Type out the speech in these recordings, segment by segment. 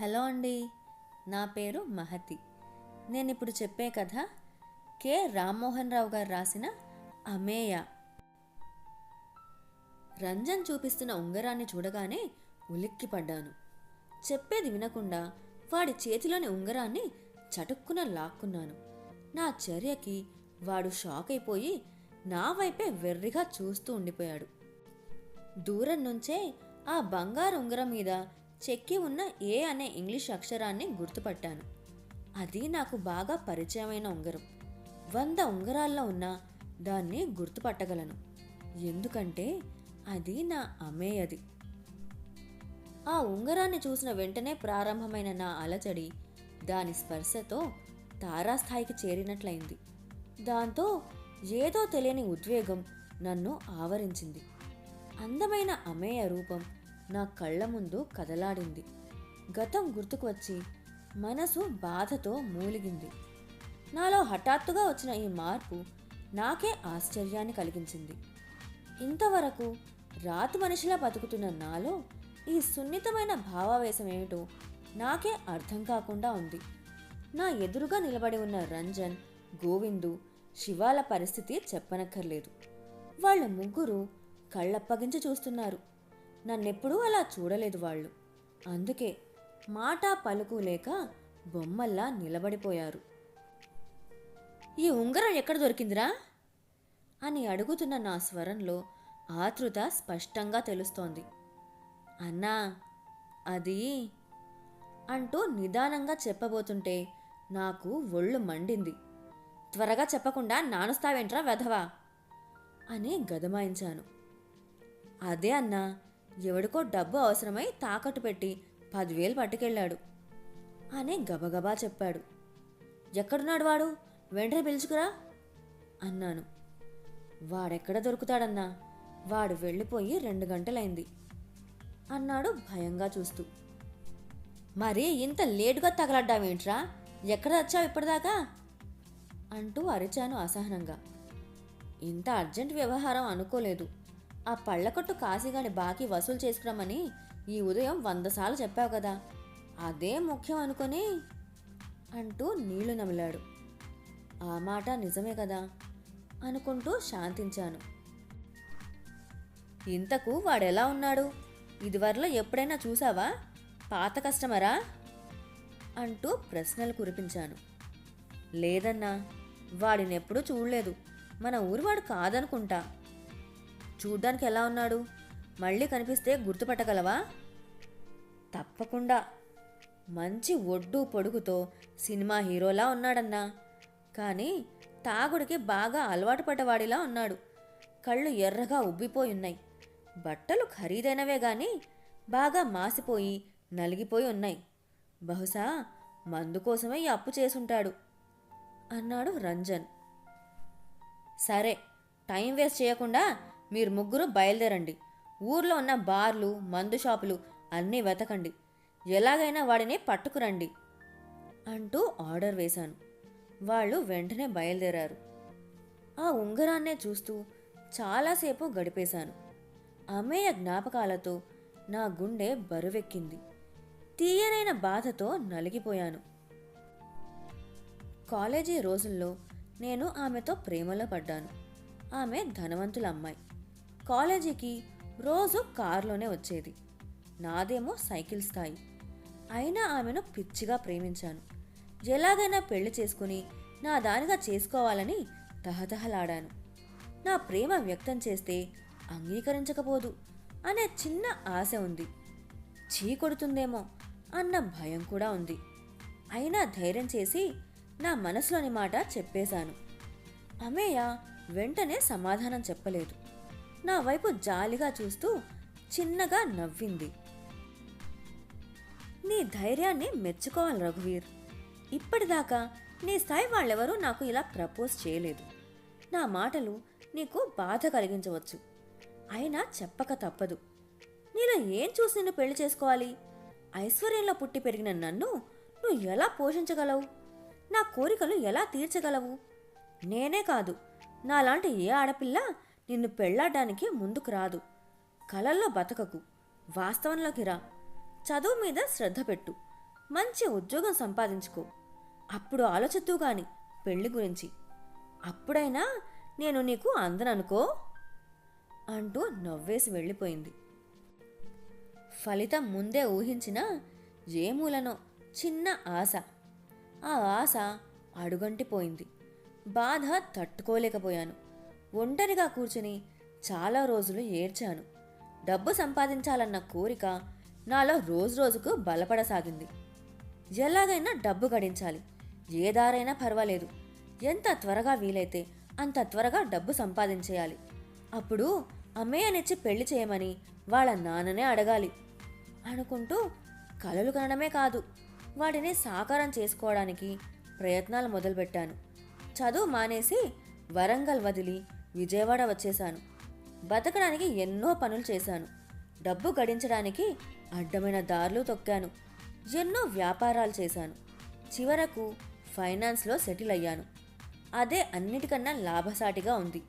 Hello అండి నా పేరు మహతి. నేను ఇప్పుడు చెప్పే కథ కె. రామ్మోహన్ రావు గారు రాసిన అమేయ. రంజన్ చూపిస్తున్న ఉంగరాన్ని చూడగానే ఉలిక్కిపడ్డాను చెప్పేది వినకుండా వాడి చేతిలోని ఉంగరాన్ని చటుక్కున లాక్కున్నాను. నా చర్యకి వాడు షాక్ అయిపోయి నా వైపే వెర్రిగా చూస్తూ ఉండిపోయాడు. దూరం నుంచే ఆ బంగారు ఉంగరం మీద చెక్కి ఉన్న ఏ అనే ఇంగ్లీష్ అక్షరాన్ని గుర్తుపట్టాను. అది నాకు బాగా పరిచయమైన ఉంగరం. వంద ఉంగరాల్లో ఉన్న దాన్ని గుర్తుపట్టగలను. ఎందుకంటే అది నా అమేయది. ఆ ఉంగరాన్ని చూసిన వెంటనే ప్రారంభమైన నా అలచడి దాని స్పర్శతో తారాస్థాయికి చేరినట్లయింది. దాంతో ఏదో తెలియని ఉద్వేగం నన్ను ఆవరించింది. అందమైన అమేయ రూపం నా కళ్ళ ముందు కదలాడింది. గతం గుర్తుకు వచ్చి మనసు బాధతో మూలిగింది. నాలో హఠాత్తుగా వచ్చిన ఈ మార్పు నాకే ఆశ్చర్యాన్ని కలిగించింది. ఇంతవరకు రాతి మనిషిలా బతుకుతున్న నాలో ఈ సున్నితమైన భావావేశం ఏమిటో నాకే అర్థం కాకుండా ఉంది. నా ఎదురుగా నిలబడి ఉన్న రంజన్ గోవిందు శివాల పరిస్థితి చెప్పనక్కర్లేదు. వాళ్ళ ముగ్గురు కళ్ళప్పగించి చూస్తున్నారు. నన్నెప్పుడూ అలా చూడలేదు వాళ్ళు. అందుకే మాట పలుకు లేక బొమ్మల్లా నిలబడిపోయారు. ఈ ఉంగరం ఎక్కడ దొరికిందిరా? అని అడుగుతున్న నా స్వరంలో ఆతృత స్పష్టంగా తెలుస్తోంది. అన్నా అది అంటూ నిదానంగా చెప్పబోతుంటే నాకు ఒళ్ళు మండింది. త్వరగా చెప్పకుండా నానుస్తావేంట్రా వెధవా? అని గదమాయించాను. అదే అన్నా ఎవడికో డబ్బు అవసరమై తాకట్టు పెట్టి పదివేలు పట్టుకెళ్ళాడు. అని గబగబా చెప్పాడు. ఎక్కడున్నాడు వాడు? వెంటనే పిలుచుకురా అన్నాను. వాడెక్కడ దొరుకుతాడన్నా? వాడు వెళ్ళిపోయి రెండు గంటలైంది అన్నాడు భయంగా చూస్తూ. మరి ఇంత లేటుగా తగలడ్డావేంట్రా? ఎక్కడ వచ్చావు ఇప్పటిదాకా? అంటూ అరిచాను అసహనంగా. ఇంత అర్జెంట్ వ్యవహారం అనుకోలేదు. ఆ పళ్ళకొట్టు కాశీగాని బాకీ వసూలు చేసుకురామని ఈ ఉదయం వంద సార్లు చెప్పావు కదా. అదే ముఖ్యం అనుకొని అంటూ నీళ్ళు నమిలాడు. ఆ మాట నిజమే కదా అనుకుంటూ శాంతించాను. ఇంతకు వాడెలా ఉన్నాడు? ఇదివరలో ఎప్పుడైనా చూసావా? పాత కస్టమరా? అంటూ ప్రశ్నలు కురిపించాను. లేదన్నా వాడినెప్పుడూ చూడలేదు. మన ఊరివాడు కాదనుకుంటా. చూడ్డానికి ఎలా ఉన్నాడు? మళ్ళీ కనిపిస్తే గుర్తుపట్టగలవా? తప్పకుండా. మంచి ఒడ్డు పొడుగుతో సినిమా హీరోలా ఉన్నాడన్నా. కానీ తాగుడికి బాగా అలవాటు పడ్డవాడిలా ఉన్నాడు. కళ్ళు ఎర్రగా ఉబ్బిపోయి ఉన్నాయి బట్టలు ఖరీదైనవే గాని బాగా మాసిపోయి నలిగిపోయి ఉన్నాయి. బహుశా మందు కోసమే ఈ అప్పు చేసుంటాడు అన్నాడు రంజన్. సరే టైం వేస్ట్ చేయకుండా మీరు ముగ్గురు బయలుదేరండి. ఊర్లో ఉన్న బార్లు మందు షాపులు అన్నీ వెతకండి. ఎలాగైనా వాడిని పట్టుకురండి అంటూ ఆర్డర్ వేశాను. వాళ్ళు వెంటనే బయలుదేరారు. ఆ ఉంగరాన్నే చూస్తూ చాలాసేపు గడిపేశాను. అమేయ జ్ఞాపకాలతో నా గుండె బరువెక్కింది. తీయనైన బాధతో నలిగిపోయాను. కాలేజీ రోజుల్లో నేను ఆమెతో ప్రేమలో పడ్డాను. ఆమె ధనవంతుల అమ్మాయి కాలేజీకి రోజు కారులోనే వచ్చేది. నాదేమో సైకిల్ స్థాయి. అయినా ఆమెను పిచ్చిగా ప్రేమించాను. ఎలాగైనా పెళ్ళి చేసుకుని నా దానిగా చేసుకోవాలని తహతహలాడాను. నా ప్రేమ వ్యక్తం చేస్తే అంగీకరించకపోదు అనే చిన్న ఆశ ఉంది. చీ కొడుతుందేమో అన్న భయం కూడా ఉంది. అయినా ధైర్యం చేసి నా మనసులోని మాట చెప్పేశాను. అమేయ వెంటనే సమాధానం చెప్పలేదు. నా వైపు జాలిగా చూస్తూ చిన్నగా నవ్వింది. నీ ధైర్యాన్ని మెచ్చుకోవాలి రఘువీర్. ఇప్పటిదాకా నీ స్థాయి వాళ్ళెవరూ నాకు ఇలా ప్రపోజ్ చేయలేదు. నా మాటలు నీకు బాధ కలిగించవచ్చు. అయినా చెప్పక తప్పదు. నీలో ఏం చూసి నిన్ను పెళ్ళి చేసుకోవాలి? ఐశ్వర్యంలో పుట్టి పెరిగిన నన్ను నువ్వు ఎలా పోషించగలవు? నా కోరికలు ఎలా తీర్చగలవు? నేనే కాదు నాలాంటి ఏ ఆడపిల్ల నిన్ను పెళ్ళాడడానికి ముందుకు రాదు. కలల్లో బతకకు. వాస్తవంలోకి రా. చదువు మీద శ్రద్ధ పెట్టు. మంచి ఉద్యోగం సంపాదించుకో. అప్పుడు ఆలోచిద్దు గాని పెళ్ళి గురించి. అప్పుడైనా నేను నీకు అందననుకో? అంటూ నవ్వేసి వెళ్ళిపోయింది. ఫలితం ముందే ఊహించిన ఏ మూలనో చిన్న ఆశ. ఆ ఆశ అడుగంటిపోయింది. బాధ తట్టుకోలేకపోయాను. ఒంటరిగా కూర్చుని చాలా రోజులు ఏడ్చాను. డబ్బు సంపాదించాలన్న కోరిక నాలో రోజు రోజుకు బలపడసాగింది. ఎలాగైనా డబ్బు గడించాలి. ఏ దారైనా పర్వాలేదు. ఎంత త్వరగా వీలైతే అంత త్వరగా డబ్బు సంపాదించేయాలి. అప్పుడు అమ్మేయనిచ్చి పెళ్ళి చేయమని వాళ్ళ నాన్ననే అడగాలి. అనుకుంటూ కలలు కనడమే కాదు వాటిని సాకారం చేసుకోవడానికి ప్రయత్నాలు మొదలుపెట్టాను. చదువు మానేసి వరంగల్ వదిలి విజయవాడ వచ్చేశాను. బతకడానికి ఎన్నో పనులు చేశాను. డబ్బు గడించడానికి అడ్డమైన దారులు తొక్కాను. ఎన్నో వ్యాపారాలు చేశాను. చివరకు ఫైనాన్స్లో సెటిల్ అయ్యాను. అదే అన్నిటికన్నా లాభసాటిగా ఉంది.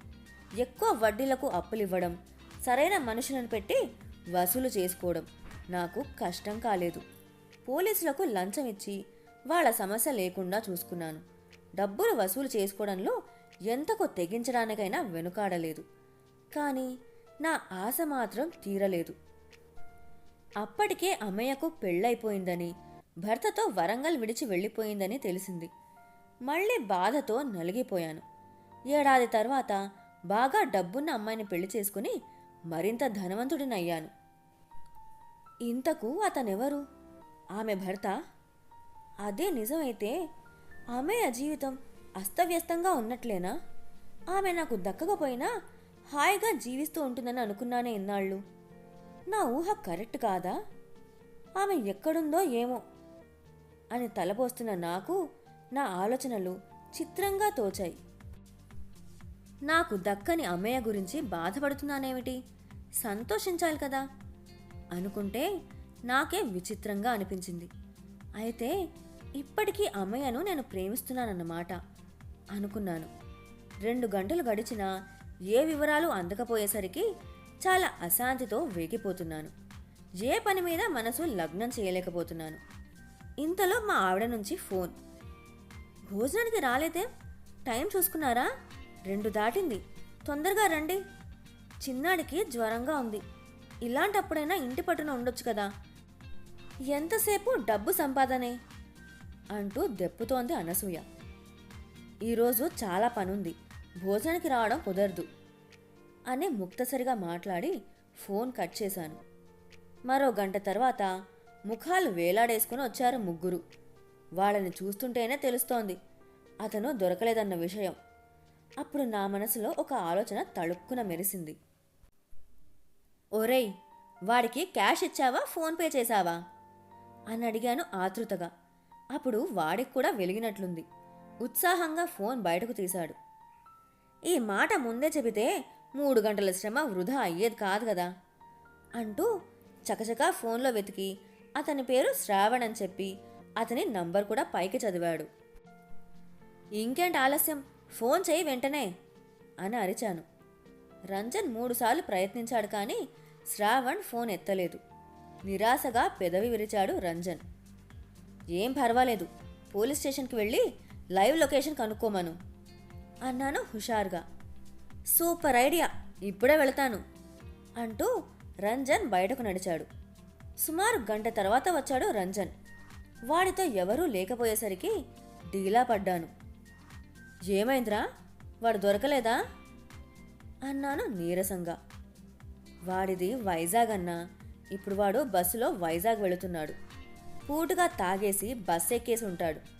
ఎక్కువ వడ్డీలకు అప్పులివ్వడం సరైన మనుషులను పెట్టి వసూలు చేసుకోవడం నాకు కష్టం కాలేదు. పోలీసులకు లంచం ఇచ్చి వాళ్ళ సమస్య లేకుండా చూసుకున్నాను. డబ్బులు వసూలు చేసుకోవడంలో ఎంతకు తెగించడానికైనా వెనుకాడలేదు. కానీ నా ఆశ మాత్రం తీరలేదు. అప్పటికే అమ్మయ్యకు పెళ్ళైపోయిందని భర్తతో వరంగల్ విడిచి వెళ్ళిపోయిందని తెలిసింది. మళ్ళీ బాధతో నలిగిపోయాను. ఏడాది తర్వాత బాగా డబ్బున్న అమ్మాయిని పెళ్ళి చేసుకుని మరింత ధనవంతుడినయ్యాను. ఇంతకు అతనెవరు? ఆమె భర్త? అదే నిజమైతే ఆమె జీవితం అస్తవ్యస్తంగా ఉన్నట్లేనా? ఆమె నాకు దక్కకపోయినా హాయిగా జీవిస్తూ ఉంటుందని అనుకున్నానే ఇన్నాళ్ళు. నా ఊహ కరెక్ట్ కాదా? ఆమె ఎక్కడుందో ఏమో? అని తలపోస్తున్న నాకు నా ఆలోచనలు చిత్రంగా తోచాయి. నాకు దక్కని అమ్మయ్య గురించి బాధపడుతున్నానేమిటి? సంతోషించాలి కదా? అనుకుంటే నాకే విచిత్రంగా అనిపించింది. అయితే ఇప్పటికీ అమ్మయ్యను నేను ప్రేమిస్తున్నానన్నమాట. అనుకున్నాను. రెండు గంటలు గడిచినా ఏ వివరాలు అందకపోయేసరికి చాలా అశాంతితో వేగిపోతున్నాను. ఏ పని మీద మనసు లగ్నం చేయలేకపోతున్నాను. ఇంతలో మా ఆవిడ నుంచి ఫోన్. భోజనానికి రాలేదే టైం చూసుకున్నారా? రెండు దాటింది. తొందరగా రండి. చిన్నాడికి జ్వరంగా ఉంది. ఇలాంటప్పుడైనా ఇంటి పట్టున ఉండొచ్చు కదా. ఎంతసేపు డబ్బు సంపాదనే? అంటూ దెప్పుతోంది అనసూయ. ఈరోజు చాలా పనుంది. భోజనానికి రావడం కుదరదు అని ముక్తసరిగా మాట్లాడి ఫోన్ కట్ చేశాను. మరో గంట తర్వాత ముఖాలు వేలాడేసుకుని వచ్చారు ముగ్గురు. వాళ్ళని చూస్తుంటేనే తెలుస్తోంది అతను దొరకలేదన్న విషయం. అప్పుడు నా మనసులో ఒక ఆలోచన తళుక్కున మెరిసింది. ఒరేయ్ వాడికి క్యాష్ ఇచ్చావా? ఫోన్పే చేశావా? అని అడిగాను ఆతృతగా. అప్పుడు వాడికి కూడా వెలిగినట్లుంది. ఉత్సాహంగా ఫోన్ బయటకు తీశాడు. ఈ మాట ముందే చెబితే మూడు గంటల శ్రమ వృధా అయ్యేది కాదు కదా అంటూ చకచకా ఫోన్లో వెతికి అతని పేరు శ్రావణ్ అని చెప్పి అతని నంబర్ కూడా పైకి చదివాడు. ఇంకేంటి ఆలస్యం? ఫోన్ చేయి వెంటనే అని అరిచాను. రంజన్ మూడుసార్లు ప్రయత్నించాడు కానీ శ్రావణ్ ఫోన్ ఎత్తలేదు. నిరాశగా పెదవి విరిచాడు రంజన్. ఏం పర్వాలేదు పోలీస్ స్టేషన్కి వెళ్ళి లైవ్ లొకేషన్ కనుక్కోమను. అన్నాను హుషారుగా. సూపర్ ఐడియా ఇప్పుడే వెళతాను అంటూ రంజన్ బయటకు నడిచాడు. సుమారు గంట తర్వాత వచ్చాడు రంజన్. వాడితో ఎవరూ లేకపోయేసరికి డీలా పడ్డాను. ఏమైందిరా? వాడు దొరకలేదా? అన్నాను నీరసంగా. వాడిది వైజాగ్ అన్నా ఇప్పుడు వాడు బస్సులో వైజాగ్ వెళుతున్నాడు. పూటుగా తాగేసి బస్ ఎక్కేసి ఉంటాడు.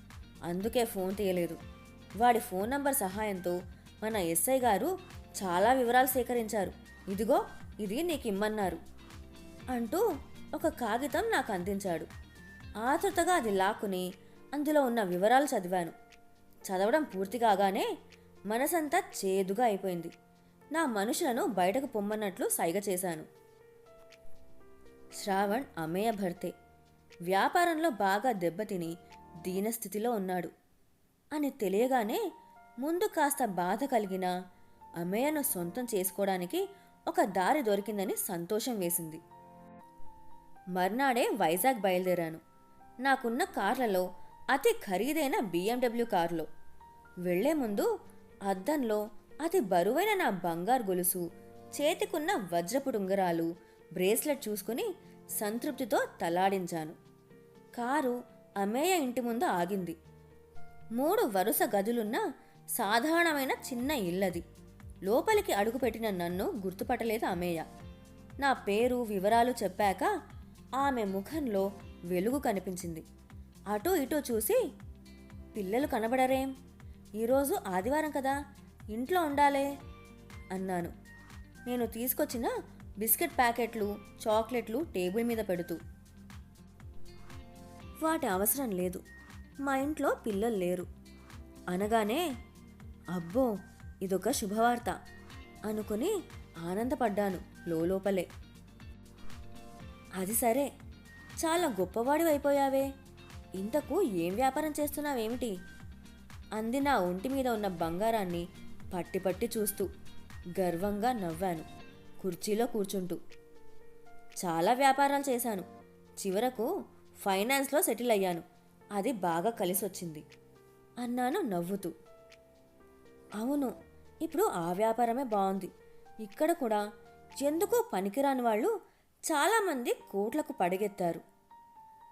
అందుకే ఫోన్ తీయలేదు. వాడి ఫోన్ నంబర్ సహాయంతో మన ఎస్ఐ గారు చాలా వివరాలు సేకరించారు. ఇదిగో ఇది నీకు ఇమ్మన్నారు అంటూ ఒక కాగితం నాకు అందించాడు. ఆతృతగా అది లాక్కుని అందులో ఉన్న వివరాలు చదివాను. చదవడం పూర్తి కాగానే మనసంతా చేదుగా అయిపోయింది. నా మనుషులను బయటకు పొమ్మన్నట్లు సైగ చేశాను. శ్రావణ్ అమేయ భర్తే. వ్యాపారంలో బాగా దెబ్బతిని దీనస్థితిలో ఉన్నాడు. అని తెలియగానే ముందు కాస్త బాధ కలిగిన అమేయను సొంతం చేసుకోవడానికి ఒక దారి దొరికిందని సంతోషం వేసింది. మర్నాడే వైజాగ్ బయలుదేరాను. నాకున్న కార్లలో అతి ఖరీదైన బిఎండబ్ల్యూ కారులో. వెళ్ళే ముందు అద్దంలో అతి బరువైన నా బంగారు గొలుసు చేతికున్న వజ్రపు ఉంగరాలు బ్రేస్లెట్ చూసుకుని సంతృప్తితో తలాడించాను. కారు అమేయ ఇంటి ముందు ఆగింది. మూడు వరుస గదులున్న సాధారణమైన చిన్న ఇల్లది. లోపలికి అడుగుపెట్టిన నన్ను గుర్తుపట్టలేదు అమేయ. నా పేరు వివరాలు చెప్పాక ఆమె ముఖంలో వెలుగు కనిపించింది. అటూ ఇటూ చూసి పిల్లలు కనబడరేం? ఈరోజు ఆదివారం కదా ఇంట్లో ఉండాలే అన్నాను. నేను తీసుకొచ్చిన బిస్కెట్ ప్యాకెట్లు చాక్లెట్లు టేబుల్ మీద పెడుతూ వాటి అవసరం లేదు. మా ఇంట్లో పిల్లలు లేరు. అనగానే అబ్బో ఇదొక శుభవార్త అనుకుని ఆనందపడ్డాను లోపలే అది సరే చాలా గొప్పవాడివైపోయావే ఇంతకు ఏం వ్యాపారం చేస్తున్నావేమిటి? అంది నా ఒంటి మీద ఉన్న బంగారాన్ని పట్టి పట్టి చూస్తూ గర్వంగా నవ్వాను కుర్చీలో కూర్చుంటూ. చాలా వ్యాపారాలు చేశాను. చివరకు ఫైనాన్స్లో సెటిల్ అయ్యాను. అది బాగా కలిసొచ్చింది. అన్నాను నవ్వుతూ. అవును ఇప్పుడు ఆ వ్యాపారమే బాగుంది ఇక్కడ కూడా ఎందుకు పనికిరాని వాళ్ళు చాలామంది కోట్లకు పడగెత్తారు.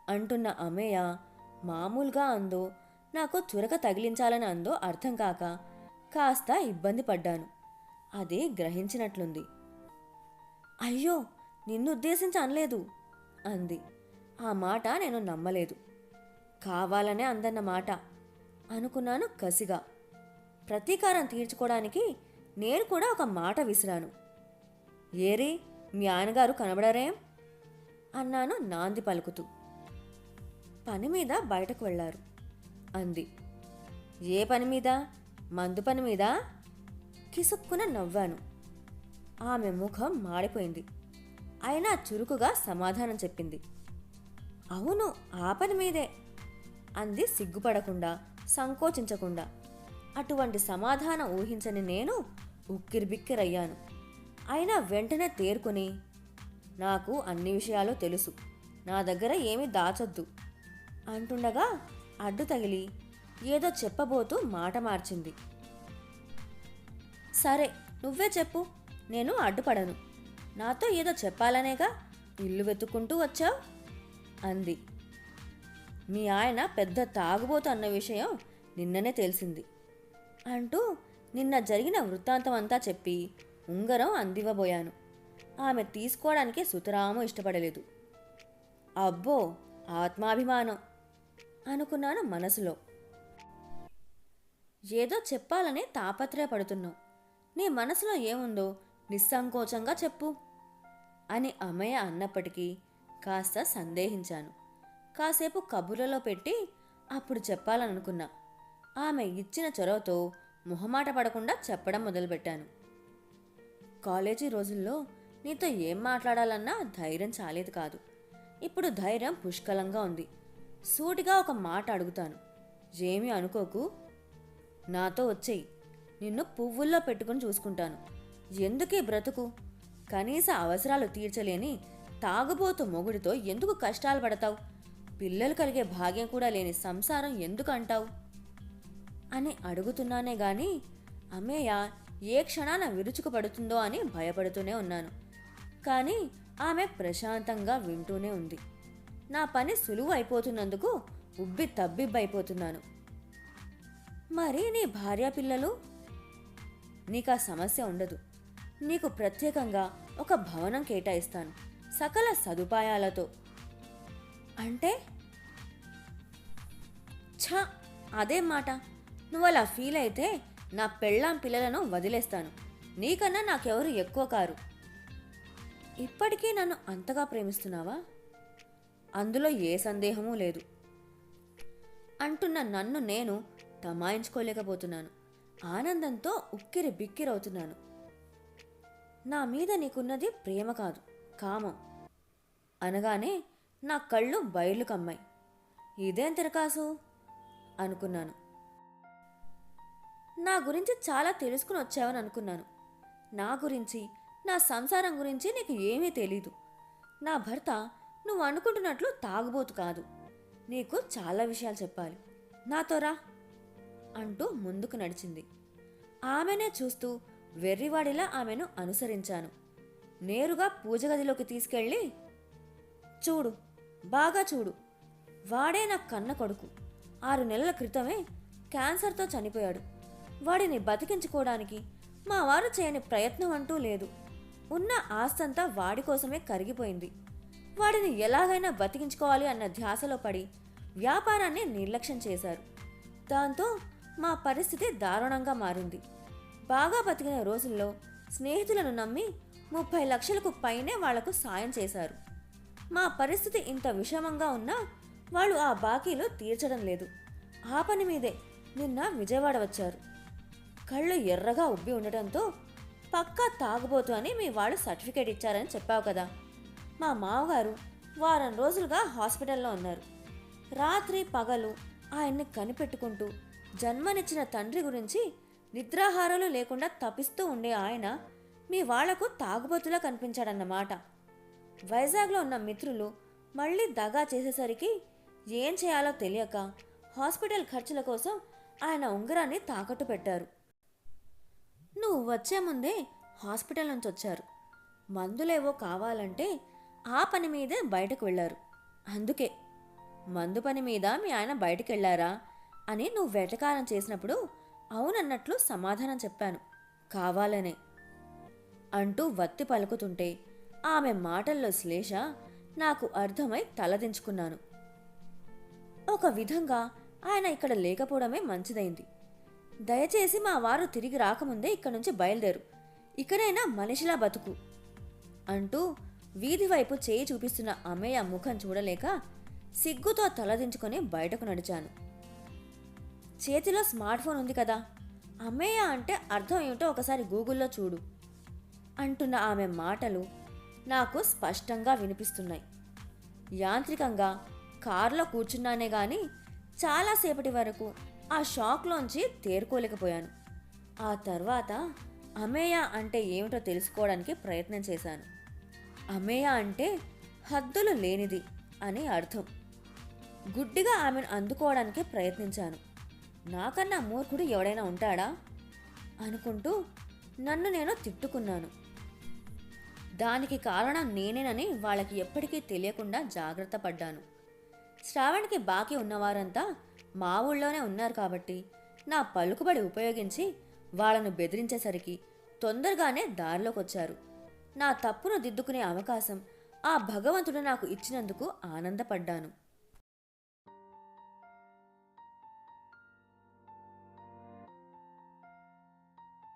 అంటున్న అమేయ మామూలుగా అందో నాకు చురక తగిలించాలని అందో అర్థం కాక కాస్త ఇబ్బంది పడ్డాను. అది గ్రహించినట్లుంది. అయ్యో నిన్ను ఉద్దేశించి అనలేదు అంది. ఆ మాట నేను నమ్మలేదు. కావాలనే అందన్న మాట. అనుకున్నాను కసిగా. ప్రతీకారం తీర్చుకోవడానికి నేను కూడా ఒక మాట విసిరాను. ఏరి మీ ఆయనగారు కనబడరేం? అన్నాను నాంది పలుకుతూ. పని మీద బయటకు వెళ్ళారు. అంది. ఏ పని మీద? మందు పని మీద? కిసుక్కున నవ్వాను. ఆమె ముఖం మాడిపోయింది. అయినా చురుకుగా సమాధానం చెప్పింది. అవును ఆ పని మీదే అంది సిగ్గుపడకుండా సంకోచించకుండా. అటువంటి సమాధానం ఊహించని నేను ఉక్కిరిబిక్కిరయ్యాను. అయినా వెంటనే తేరుకుని నాకు అన్ని విషయాలు తెలుసు. నా దగ్గర ఏమీ దాచొద్దు అంటుండగా అడ్డు తగిలి ఏదో చెప్పబోతూ మాట మార్చింది. సరే నువ్వే చెప్పు నేను అడ్డుపడను. నాతో ఏదో చెప్పాలనేగా? ఇల్లు వెతుక్కుంటూ వచ్చావు? అంది. మీ ఆయన పెద్ద తాగుబోతు అన్న విషయం నిన్ననే తెలిసింది అంటూ నిన్న జరిగిన వృత్తాంతం అంతా చెప్పి ఉంగరం అందివ్వబోయాను. ఆమె తీసుకోవడానికి సుతరాము ఇష్టపడలేదు. అబ్బో ఆత్మాభిమానం అనుకున్నాను మనసులో. ఏదో చెప్పాలని తాపత్రయపడుతున్నావు. నీ మనసులో ఏముందో నిస్సంకోచంగా చెప్పు అని అమ్మయ్య అన్నప్పటికీ కాస్త సందేహించాను. కాసేపు కబుర్లలో పెట్టి అప్పుడు చెప్పాలనుకున్నా. ఆమె ఇచ్చిన చొరవతో మొహమాట పడకుండా చెప్పడం మొదలుపెట్టాను. కాలేజీ రోజుల్లో నీతో ఏం మాట్లాడాలన్నా ధైర్యం చాలేదు కాదు. ఇప్పుడు ధైర్యం పుష్కలంగా ఉంది. సూటిగా ఒక మాట అడుగుతాను. ఏమి అనుకోకు. నాతో వచ్చేయి. నిన్ను పువ్వుల్లో పెట్టుకుని చూసుకుంటాను. ఎందుకీ బ్రతుకు? కనీస అవసరాలు తీర్చలేని తాగుబోతు మొగుడితో ఎందుకు కష్టాలు పడతావు? పిల్లలు కలిగే భాగ్యం కూడా లేని సంసారం ఎందుకు అంటావు? అని అడుగుతున్నానే గాని అమ్మేయ ఏ క్షణాన విరుచుకు పడుతుందో అని భయపడుతూనే ఉన్నాను. కానీ ఆమె ప్రశాంతంగా వింటూనే ఉంది. నా పని సులువు అయిపోతున్నందుకు ఉబ్బి తబ్బిబ్బైపోతున్నాను. మరి నీ భార్య పిల్లలు? నీకు ఆ సమస్య ఉండదు. నీకు ప్రత్యేకంగా ఒక భవనం కేటాయిస్తాను. సకల సదుపాయాలతో. అంటే? ఛ అదేం మాట. నువ్వు అలా ఫీల్ అయితే నా పెళ్ళాం పిల్లలను వదిలేస్తాను. నీకన్నా నాకెవరు ఎక్కువ కారు. ఇప్పటికీ నన్ను అంతగా ప్రేమిస్తున్నావా? అందులో ఏ సందేహమూ లేదు. అంటున్న నన్ను నేను తమాయించుకోలేకపోతున్నాను. ఆనందంతో ఉక్కిరి బిక్కిరవుతున్నాను నా మీద నీకున్నది ప్రేమ కాదు. కామం. అనగానే నా కళ్ళు బయలు కమ్మాయి. ఇదేం తిరకాసు? అనుకున్నాను. నా గురించి చాలా తెలుసుకుని వచ్చావని అనుకున్నాను. నా గురించి నా సంసారం గురించి నీకు ఏమీ తెలీదు. నా భర్త నువ్వు అనుకుంటున్నట్లు తాగుబోతు కాదు. నీకు చాలా విషయాలు చెప్పాలి. నాతో రా. అంటూ ముందుకు నడిచింది. ఆమెనే చూస్తూ వెర్రివాడిలా ఆమెను అనుసరించాను. నేరుగా పూజ గదిలోకి తీసుకెళ్ళి చూడు బాగా చూడు. వాడే నా కన్న కొడుకు. ఆరు నెలల క్రితమే క్యాన్సర్తో చనిపోయాడు. వాడిని బతికించుకోవడానికి మా వారు చేయని ప్రయత్నం అంటూ లేదు. ఉన్న ఆస్తంతా వాడి కోసమే కరిగిపోయింది. వాడిని ఎలాగైనా బతికించుకోవాలి అన్న ధ్యాసలో పడి వ్యాపారాన్ని నిర్లక్ష్యం చేశారు. దాంతో మా పరిస్థితి దారుణంగా మారింది. బాగా బతికిన రోజుల్లో స్నేహితులను నమ్మి ముప్పై లక్షలకు పైనే వాళ్ళకు సాయం చేశారు. మా పరిస్థితి ఇంత విషమంగా ఉన్నా వాళ్ళు ఆ బాకీలు తీర్చడం లేదు. ఆ పని మీదే నిన్న విజయవాడ వచ్చారు. కళ్ళు ఎర్రగా ఉబ్బి ఉండటంతో పక్కా తాగుబోతు అని మీ వాళ్ళు సర్టిఫికేట్ ఇచ్చారని చెప్పావు కదా. మా మామగారు వారం రోజులుగా హాస్పిటల్లో ఉన్నారు. రాత్రి పగలు ఆయన్ని కనిపెట్టుకుంటూ జన్మనిచ్చిన తండ్రి గురించి నిద్రాహారాలు లేకుండా తపిస్తూ ఉండే ఆయన మీ వాళ్ళకు తాగుబోతులా కనిపించాడన్నమాట. వైజాగ్లో ఉన్న మిత్రులు మళ్ళీ దగా చేసేసరికి ఏం చేయాలో తెలియక హాస్పిటల్ ఖర్చుల కోసం ఆయన ఉంగరాన్ని తాకట్టు పెట్టారు. నువ్వు వచ్చే ముందే హాస్పిటల్ నుంచి వచ్చారు మందులేవో కావాలంటే ఆ పని మీదే బయటకు వెళ్ళారు. అందుకే మందు పని మీద మీ ఆయన బయటకు వెళ్ళారా అని నువ్వు వెటకారం చేసినప్పుడు అవునన్నట్లు సమాధానం చెప్పాను. కావాలనే అంటూ వత్తి పలుకుతుంటే ఆమె మాటల్లో శ్లేష నాకు అర్థమై తలదించుకున్నాను ఒక విధంగా ఆయన ఇక్కడ లేకపోవడమే మంచిదైంది. దయచేసి మా వారు తిరిగి రాకముందే ఇక్కడి నుంచి బయలుదేరు. ఇకనైనా మనిషిలా బతుకు అంటూ వీధి వైపు చేయి చూపిస్తున్న అమ్మయ్య ముఖం చూడలేక సిగ్గుతో తలదించుకొని బయటకు నడిచాను. చేతిలో స్మార్ట్ ఫోన్ ఉంది కదా అమ్మయ్య అంటే అర్థం ఏమిటో ఒకసారి గూగుల్లో చూడు. అంటున్న ఆమె మాటలు నాకు స్పష్టంగా వినిపిస్తున్నాయి. యాంత్రికంగా కారులో కూర్చున్నానే గాని చాలాసేపటి వరకు ఆ షాక్లోంచి తేరుకోలేకపోయాను. ఆ తర్వాత అమేయ అంటే ఏమిటో తెలుసుకోవడానికి ప్రయత్నం చేశాను. అమేయ అంటే హద్దులు లేనిది అని అర్థం. గుడ్డిగా ఆమెను అందుకోవడానికి ప్రయత్నించాను. నాకన్నా మూర్ఖుడు ఎవడైనా ఉంటాడా? అనుకుంటూ నన్ను నేను తిట్టుకున్నాను. దానికి కారణం నేనేనని వాళ్ళకి ఎప్పటికీ తెలియకుండా జాగ్రత్త పడ్డాను. శ్రావణ్కి బాకీ ఉన్నవారంతా మా ఊళ్ళోనే ఉన్నారు కాబట్టి నా పలుకుబడి ఉపయోగించి వాళ్ళను బెదిరించేసరికి తొందరగానే దారిలోకి వచ్చారు నా తప్పును దిద్దుకునే అవకాశం ఆ భగవంతుడు నాకు ఇచ్చినందుకు ఆనందపడ్డాను.